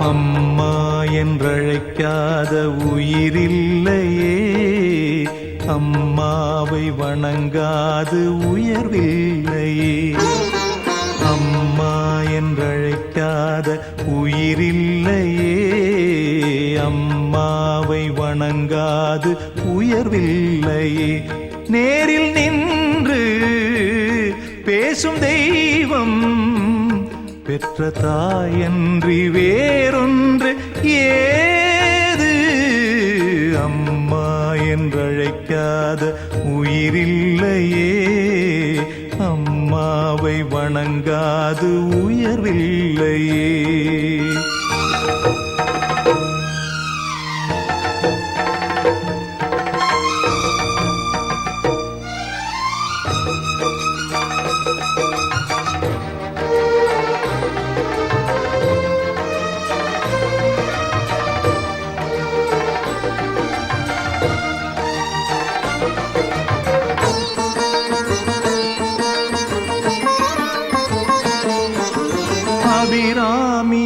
அம்மா என்றழைக்காத உயிரில்லையே. அம்மாவை வணங்காது உயர்வில்லையே. அம்மா என்றழைக்காத உயிரில்லையே. அம்மாவை வணங்காது உயர்வில்லையே. நேரில் நின்று பேசும் தெய்வம் பெற்ற தாயன்றி வேறொன்று ஏது? அம்மா என்றழைக்காத உயிரில்லையே. அம்மாவை வணங்காது உயர்வில்லையே.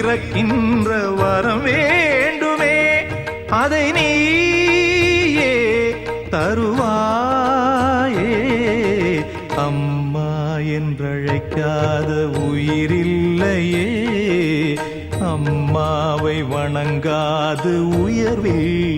பிறக்கின்ற வரம் வேண்டுமே அதை நீயே தருவாயே. அம்மா என்றழைக்காத உயிரில்லையே அம்மாவை வணங்காது உயர்வில்லையே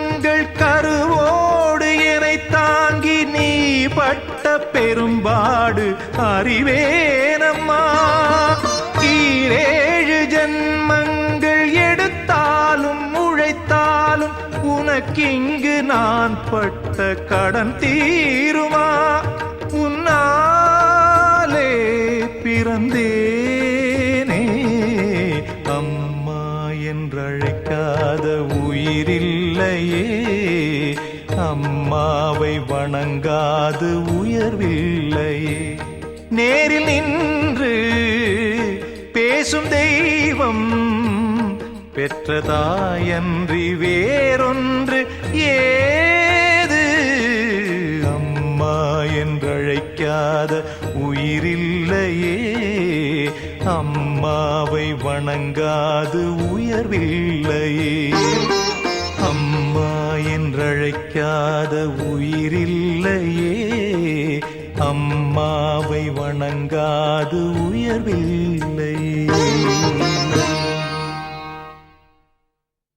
பெரும்பாடு அறிவேனம்மா. ஈரேழு ஜன்மங்கள் எடுத்தாலும் உழைத்தாலும் உனக்கிங்கு நான் பட்ட கடன் தீருமா? உன்னாலே பிறந்தேனே. அம்மா என்றழைக்காத உயிரில்லையே. அம்மாவை வணங்காது உயர்வில்லையே நேரில் நின்று பேசும் தெய்வம் பெற்றதாயன்றி வேறொன்று ஏது? அம்மா என்றழைக்காத உயிரில்லையே. அம்மாவை வணங்காது உயர்வில்லையே. அம்மா என்றழைக்காத உயிரில்லையே. அம்மாவை வணங்காது உயர்வில்லையே.